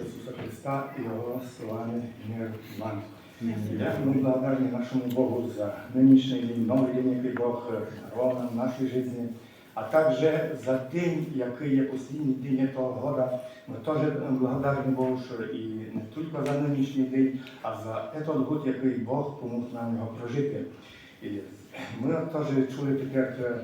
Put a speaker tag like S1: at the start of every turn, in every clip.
S1: нашего Иисуса Христа и Его славный мир вам. Я мы благодарны нашему Богу за нынешний день, новый день, який Бог е, дарував нам в нашій житті, а також за день, який є останній день того года. Ми теж благодарні Богу, що і не тільки за нинішній день, а за цей год, який Бог помог нам його прожити. І ми теж чули тепер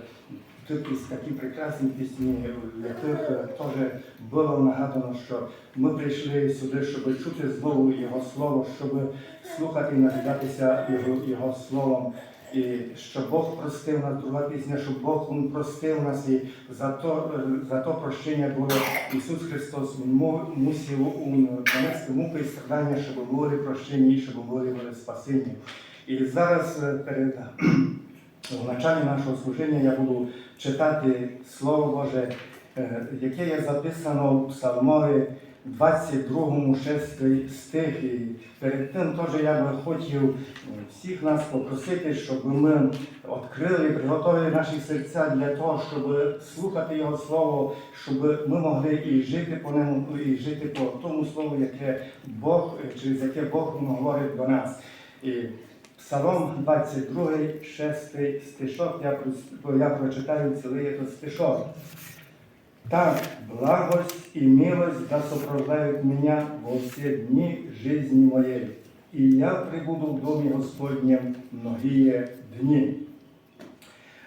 S1: е, якісь такі прекрасні пісні, яких е, теж було нагадано, що ми прийшли сюди, щоб чути знову Його Слово, щоб слухати і надивлятися Його, Його Словом. І що Бог простив нас, друга пісня, що Бог він простив нас і за то, за то прощення було Ісус Христос мусив понести муки і страдання, щоб були прощені щоб були спасені. І зараз перед в началі нашого служіння я буду читати Слово Боже, е, яке є записано в Псалмові 22 6 стих. І перед тим теж я би хотів е, всіх нас попросити, щоб ми відкрили, приготовили наші серця для того, щоб слухати Його Слово, щоб ми могли і жити по ньому, і жити по тому слову, яке Бог, е, через яке Бог говорить до нас. І Псалом 22, 6 стишок, я, я прочитаю цілий этот стишок. Так, благость и милость да сопровождают меня во все дни жизни моей, и я прибуду в доме Господнем многие дни.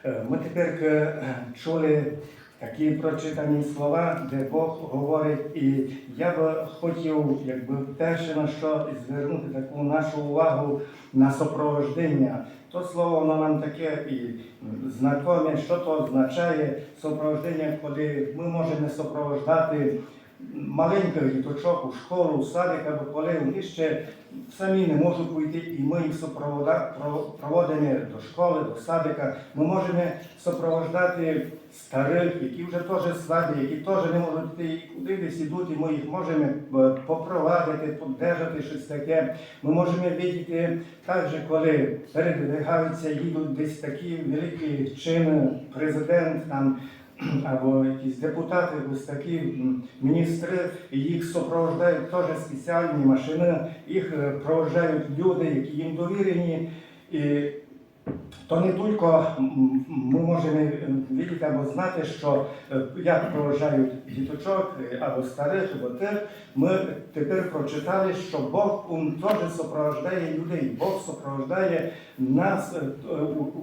S1: Е, Ми тепер е, чули такі прочитані слова, де Бог говорить, і я би хотів, якби перше на що звернути таку нашу увагу на сопровождення. То слово воно нам таке і знакоме, що то означає сопровождення, коли ми можемо сопровождати маленьких діточок у школу, у садик, або коли вони ще самі не можуть вийти, і ми їх проводимо до школи, до садика. Ми можемо супроводжати старих, які вже теж слабі, які теж не можуть йти куди десь ідуть, і ми їх можемо е, попровадити, подержати щось таке. Ми можемо видіти також, коли передвигаються, їдуть десь такі великі чини, президент там або якісь депутати, ось такі міністри, їх супроводжають теж спеціальні машини, їх е, проводжають люди, які їм довірені. І то не тільки ми можемо видіти або знати, що е, як проводжають діточок е, або старих, або тих, ми тепер прочитали, що Бог теж супроводжує людей, Бог супроводжує нас, е,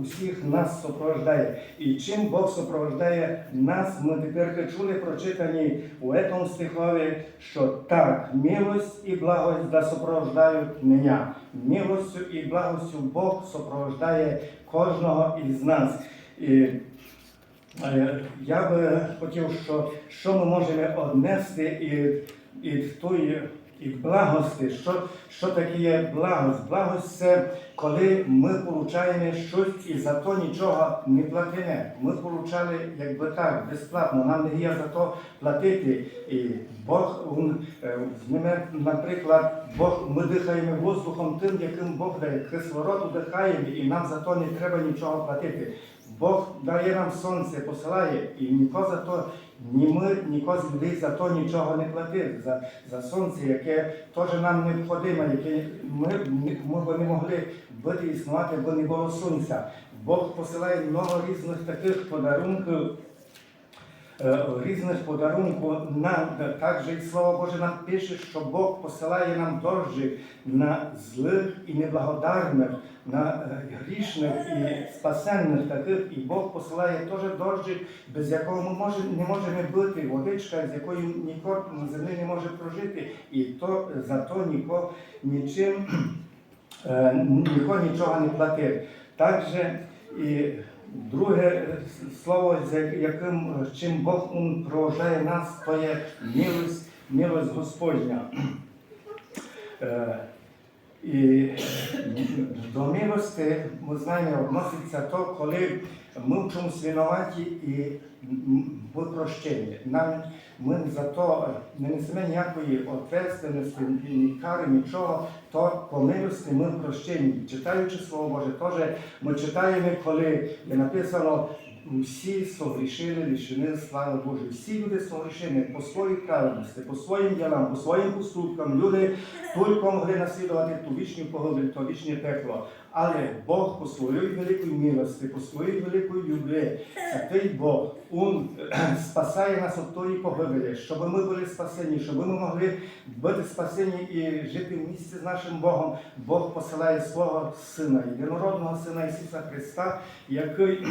S1: усіх нас супроводжує. І чим Бог супроводжує нас, ми тепер чули прочитані у цьому стихові, що так, милость і благость да супроводжують мене. Милостю і благостю Бог супроводжує кожного із нас. І е, я би хотів, що, що ми можемо однести від, від тої від благости. Що, що таке є благость? Благость це коли ми получаємо щось і за то нічого не платимо. Ми получали якби так, безплатно, нам не є за то платити. І Бог, е, наприклад, Бог, ми дихаємо воздухом тим, яким Бог дає, кислород вдихаємо, і нам за то не треба нічого платити. Бог дає нам сонце, посилає, і ніхто за то, ні ми, ніхто з людей за то нічого не платив. За, за сонце, яке теж нам необхідне, яке ми, ми б не могли бити існувати, бо не було сонця. Бог посилає много різних таких подарунків. Е, Різних подарунків нам е, також і слово Боже нам пише, що Бог посилає нам дорожі на злих і неблагодарних, на е, грішних і спасенних таких, і Бог посилає теж дорожі, без якого ми може, не можемо бути, водичка, з якою ніхто на землі не може прожити, і то за то ніхто нічим е, ніхто нічого не платив. Також і друге слово, з яким чим Бог проважає нас, то є милость, милость Господня. Е, І до милості, ми знаємо, відноситься то, коли ми в чомусь винуваті і м, ми прощені. Нам ми за то не несемо ніякої відповідальності, ні кари, нічого, то по милості ми прощені. Читаючи Слово Боже, теж ми читаємо, коли є написано всі согрішили, лишені слави Божої. Всі люди согрішені по своїй праведності, по своїм ділам, по своїм поступкам. Люди тільки могли наслідувати ту вічну погибель, то вічне пекло. Але Бог по своїй великій милості, по своїй великій любві, святий Бог, Он спасає нас від тої погибелі, щоб ми були спасені, щоб ми могли бути спасені і жити в місті з нашим Богом. Бог посилає свого Сина, єдинородного Сина Ісуса Христа, який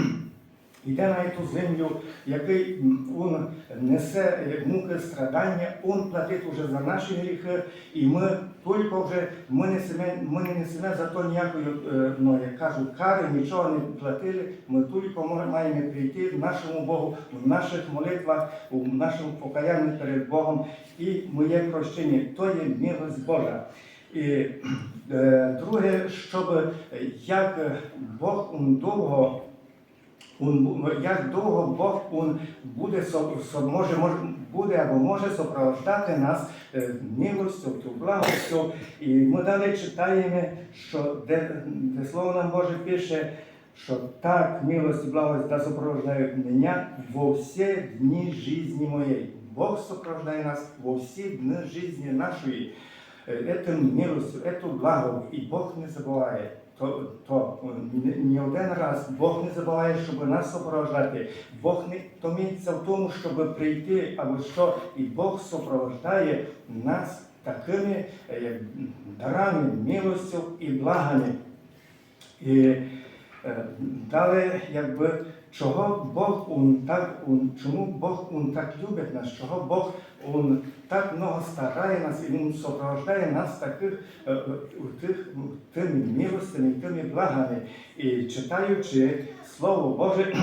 S1: йде на цю землю, який Он несе муки страдання, Он платить уже за наші гріхи, і ми тільки вже ми несемо, ми не несемо за то ніякої, е, ну, як кажуть, кари, нічого не платили. Ми тільки маємо прийти в нашому Богу, в наших молитвах, у нашому покаянні перед Богом, і ми є прощені. То є милость Божа. І е, друге, щоб як Бог довго Як довго Бог буде може, буде або може супроводжати нас е, милостю, благостю. І ми далі читаємо, що де, де слово нам Боже пише, що так милость і благость да сопровождають мене во всі дні житті моєї. Бог сопровождає нас во всі дні житті нашої. Е, Эту милостю, эту благо, і Бог не забуває. То, то ні один раз Бог не забуває, щоб нас супроводжати. Бог не томиться в тому, щоб прийти, або що, і Бог супроводжає нас такими е, дарами, милостю і благами. І е, далі, якби, чого Бог он так, он, чому Бог он так любить нас, чого Бог он так много старає нас і Він супроводжує нас таких е, е, тих, тими милостями, тими благами. І читаючи Слово Боже,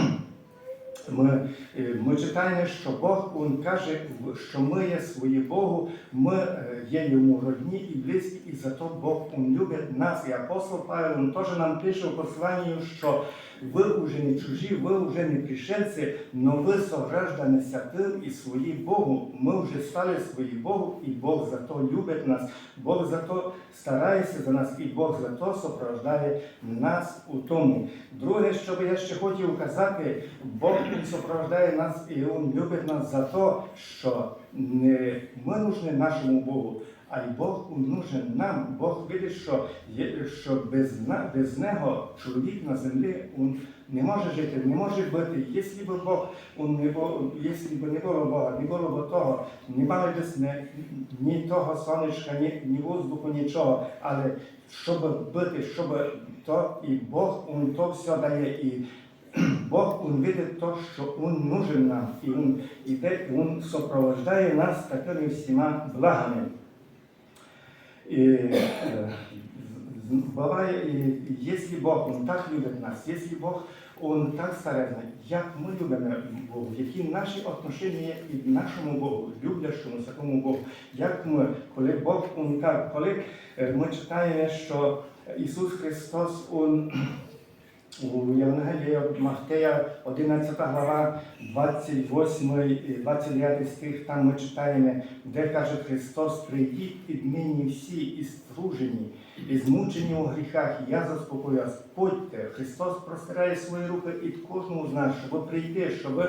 S1: ми, е, ми читаємо, що Бог він каже, що ми є свої Богу, ми е, є йому родні і близькі, і зато Бог він любить нас. І апостол Павел він теж нам пише в посланні, що ви вже не чужі, ви вже не пришельці, но ви сограждані святим і свої Богу. Ми вже стали свої Богу, і Бог за то любить нас, Бог за то старається за нас, і Бог за то супроводжує нас у тому. Друге, що я ще хотів казати, Бог він супроводжує нас і Він любить нас за те, що не ми нужні нашому Богу, а й Бог нужен нам. Бог видить, що, є, що без, без нього чоловік на землі він не може жити, не може бути. Якщо б Бог він не був, якщо б не було Бога, не було б того, не мали б ні, ні того сонечка, ні, ні воздуху, нічого. Але щоб бути, щоб то і Бог він то все дає. І Бог він видить то, що Він нужен нам, і Він іде, і Він супроводжує нас такими всіма благами. Е, буває, і, якщо Бог він так любить нас, якщо Бог він так старається, як ми любимо Бога, які наші отношення і нашому Богу, люблячому такому Богу, як ми, коли Бог він так, коли е, ми читаємо, що Ісус Христос, він у Євангелії Махтея, 11 глава, 28 і 29 стих, там ми читаємо, де каже Христос, прийдіть під нині всі і стружені, і змучені у гріхах, я заспокою вас. Подьте, Христос простирає свої руки і кожному з нас, щоб прийти, щоб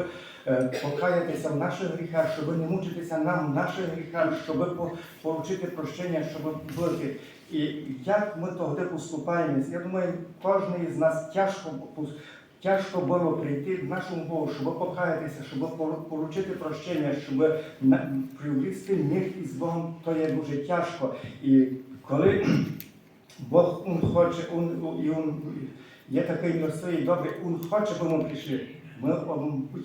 S1: е, покаятися в наших гріхах, щоб не мучитися нам в наших гріхах, щоб по- получити прощення, щоб бути. І як ми тоді поступаємо, я думаю, кожен із нас тяжко, тяжко було прийти в нашому Богу, щоб покаятися, щоб по- отримати прощення, щоб приобрести мир із Богом, то є дуже тяжко. І коли Бог він хоче, він, і він є такий милостивий і добрий, Він хоче, щоб ми прийшли. Ми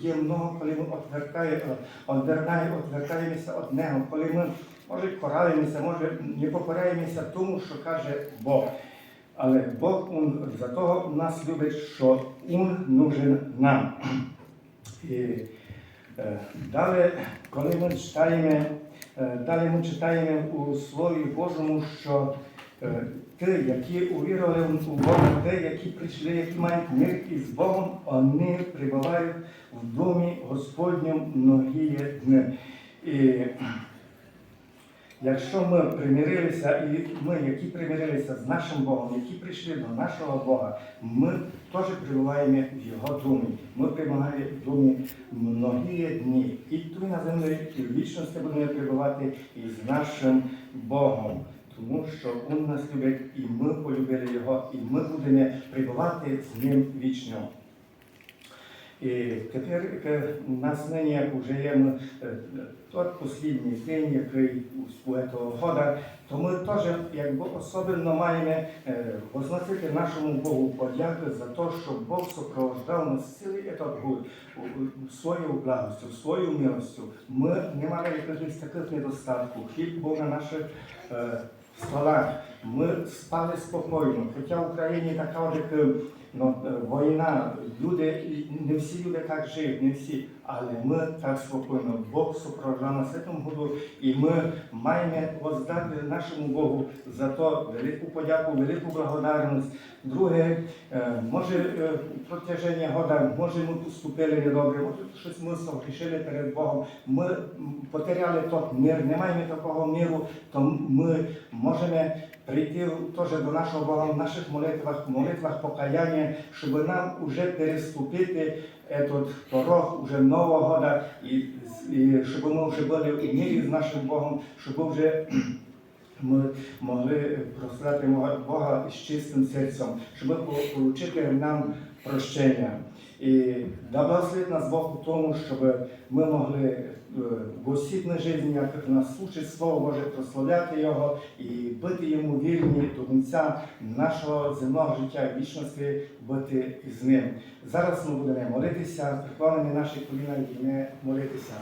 S1: є много, коли ми відвертаємо, відвертаємо, відвертаємося від Нього, коли ми, може, коравимося, може, не покораємося тому, що каже Бог. Але Бог він за того нас любить, що Він нужен нам. І е, далі, коли ми читаємо, е, далі ми читаємо у Слові Божому, що е, ті, які увірували у Бога, ті, які прийшли, які мають мир із Богом, вони прибувають в домі Господньому многії дні. І Якщо ми примирилися, і ми, які примирилися з нашим Богом, які прийшли до нашого Бога, ми теж перебуваємо в Його домі. Ми перебуваємо в домі многі дні. І тут на землі, і в вічності будемо перебувати із нашим Богом. Тому що Він нас любить, і ми полюбили Його, і ми будемо перебувати з Ним вічно. І тепер е, нас нині, вже є е, останній день, який у цього года, то ми теж якби особливо маємо е, возносити нашому Богу подяку за те, що Бог супроводжав нас цілий этот год своєю благостю, своєю милостю. Ми не мали якихось таких недостатків. Хліб на наших е, столах. Ми спали спокійно. Хоча в Україні така от, як, е, ну, е, війна, люди, не всі люди так живуть, не всі, але ми так спокійно. Бог супроводжав нас цьому году, і ми маємо воздати нашому Богу за то велику подяку, велику благодарність. Друге, е, може е, протяження года, може ми поступили недобре, може щось ми согрішили перед Богом. Ми потеряли той мир, не маємо такого миру, то ми можемо прийти теж до нашого Бога в наших молитвах, молитвах покаяння, щоб нам вже переступити этот порог уже нового года, і, і щоб ми вже були в мірі з нашим Богом, щоб вже ми могли прославляти мого Бога з чистим серцем, щоб отримати нам прощення. І да благословить нас Бог у тому, щоб ми могли е, в осібній житті, як нас учить Слово Боже, прославляти Його і бути йому вірні до кінця нашого земного життя і вічності бути з ним. Зараз ми будемо молитися, приклонені наші коліна і будемо молитися.